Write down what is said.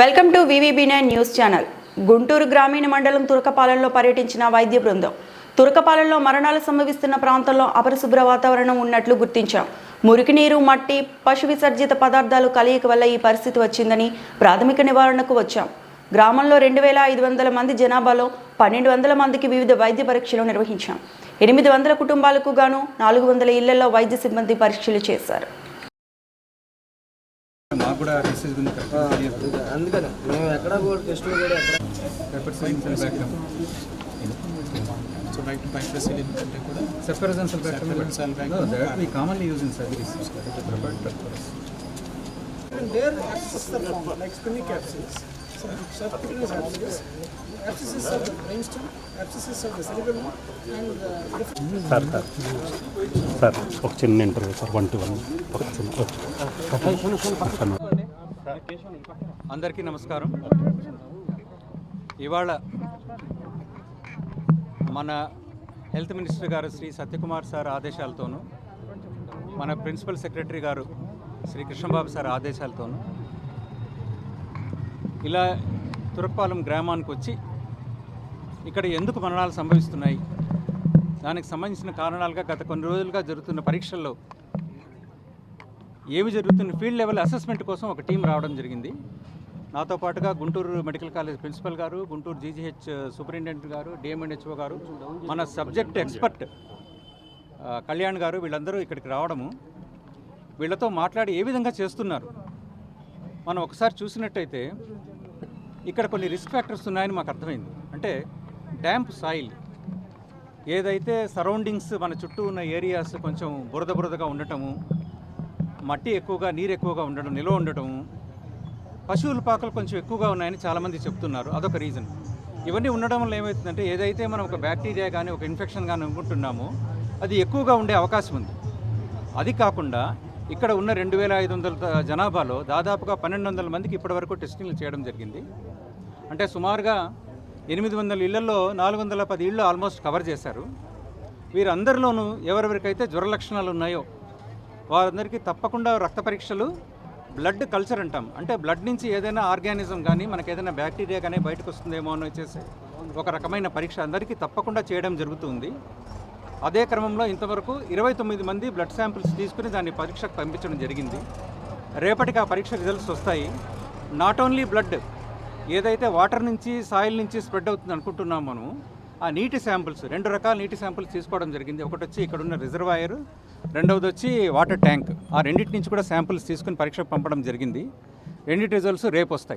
Welcome to V V B nine news channel. Guntur గ్రామీణ మండలం తురకపాలెంలో పర్యటించిన వైద్య బృందం. తురకపాలెంలో మరణాలు సంభవిస్తున్న ప్రాంతంలో అపరిశుభ్ర వాతావరణం ఉన్నట్లు గుర్తించాం. మురికి నీరు మట్టి పశు విసర్జిత పదార్థాలు కలయిక వల్ల ఈ పరిస్థితి వచ్చిందని ప్రాథమిక నివారణకు వచ్చాం. గ్రామంలో రెండు వేల ఐదు వందల మంది జనాభాలో పన్నెండు వందల మందికి వివిధ వైద్య పరీక్షలు నిర్వహించాం. ఎనిమిది వందల కుటుంబాలకు గాను నాలుగు వందల ఇళ్ళలో వైద్య సిబ్బంది పరీక్షలు చేశారు. కూడా మెసేజ్ గురించి కరెక్ట్గా తెలియదు అందుకని మేము ఎక్కడ కూడా టెస్టులు కూడా ఎక్కడ paper science and background So right bifurcate ఎందుకంటే కూడా separation cell background that we commonly use in surgeries and there abscesses are formed like spinny capsules. So subcutaneous abscesses, abscesses of the brainstem, abscesses of the cerebellum, and uh, different sir sir sir ఒక చిన్న interview sir one two one ఒక చిన్న అందరికీ నమస్కారం. ఇవాళ మన health minister గారు Shri Satyakumar sir ఆదేశాలతోనూ మన ప్రిన్సిపల్ సెక్రటరీ గారు శ్రీ కృష్ణబాబు సార్ ఆదేశాలతోనూ ఇలా తురపాలెం గ్రామానికి వచ్చి ఇక్కడ ఎందుకు మరణాలు సంభవిస్తున్నాయి? దానికి సంబంధించిన కారణాలుగా గత కొన్ని రోజులుగా జరుగుతున్న పరీక్షల్లో ఏమి జరుగుతున్న ఫీల్డ్ లెవెల్ అసెస్మెంట్ కోసం ఒక టీం రావడం జరిగింది. నాతో పాటుగా గుంటూరు మెడికల్ కాలేజ్ ప్రిన్సిపల్ గారు గుంటూరు జీజీహెచ్ సూపరింటెండెంట్ గారు డిఎంఎన్హెచ్ఓ గారు మన సబ్జెక్ట్ ఎక్స్పర్ట్ కళ్యాణ్ గారు వీళ్ళందరూ ఇక్కడికి రావడము. వీళ్ళతో మాట్లాడి ఏ విధంగా చేస్తున్నారు? మనం ఒకసారి చూసినట్టయితే ఇక్కడ కొన్ని రిస్క్ ఫ్యాక్టర్స్ ఉన్నాయని మాకు అర్థమైంది. అంటే డ్యాంప్ సాయిల్ ఏదైతే సరౌండింగ్స్ మన చుట్టూ ఉన్న ఏరియాస్ కొంచెం బురద బురదగా ఉండటము మట్టి ఎక్కువగా నీరు ఎక్కువగా ఉండడం నిల్వ ఉండటం పశువుల పాకలు కొంచెం ఎక్కువగా ఉన్నాయని చాలామంది చెప్తున్నారు. అదొక రీజన్. ఇవన్నీ ఉండడం వల్ల ఏమవుతుందంటే ఏదైతే మనం ఒక బ్యాక్టీరియా కానీ ఒక ఇన్ఫెక్షన్ కానీ అనుకుంటున్నామో అది ఎక్కువగా ఉండే అవకాశం ఉంది. అది కాకుండా ఇక్కడ ఉన్న రెండు వేల ఐదు వందల జనాభాలో దాదాపుగా పన్నెండు వందల మందికి ఇప్పటివరకు టెస్టింగ్లు చేయడం జరిగింది. అంటే సుమారుగా ఎనిమిది వందల ఇళ్ళలో నాలుగు వందల పది ఇళ్ళు ఆల్మోస్ట్ కవర్ చేశారు. వీరందరిలోనూ ఎవరెవరికైతే జ్వర లక్షణాలు ఉన్నాయో వారందరికీ తప్పకుండా రక్త పరీక్షలు బ్లడ్ కల్చర్ అంటాం. అంటే బ్లడ్ నుంచి ఏదైనా ఆర్గానిజం కానీ మనకి ఏదైనా బ్యాక్టీరియా కానీ బయటకు వస్తుందేమో అని వచ్చేసి ఒక రకమైన పరీక్ష అందరికీ తప్పకుండా చేయడం జరుగుతుంది. అదే క్రమంలో ఇంతవరకు ఇరవై తొమ్మిది మంది బ్లడ్ శాంపిల్స్ తీసుకుని దాన్ని పరీక్షకు పంపించడం జరిగింది. రేపటికి ఆ పరీక్ష రిజల్ట్స్ వస్తాయి. నాట్ ఓన్లీ బ్లడ్ ఏదైతే వాటర్ నుంచి సాయిల్ నుంచి స్ప్రెడ్ అవుతుంది అనుకుంటున్నాం మనము ఆ నీటి శాంపిల్స్ రెండు రకాల నీటి శాంపిల్స్ తీసుకోవడం జరిగింది. ఒకటి వచ్చి ఇక్కడ ఉన్న రిజర్వాయర్ రెండవది వచ్చి వాటర్ ట్యాంక్. ఆ రెండింటి నుంచి కూడా శాంపిల్స్ తీసుకుని పరీక్షకు పంపడం జరిగింది. రెండింటి రిజల్ట్స్ రేపు వస్తాయి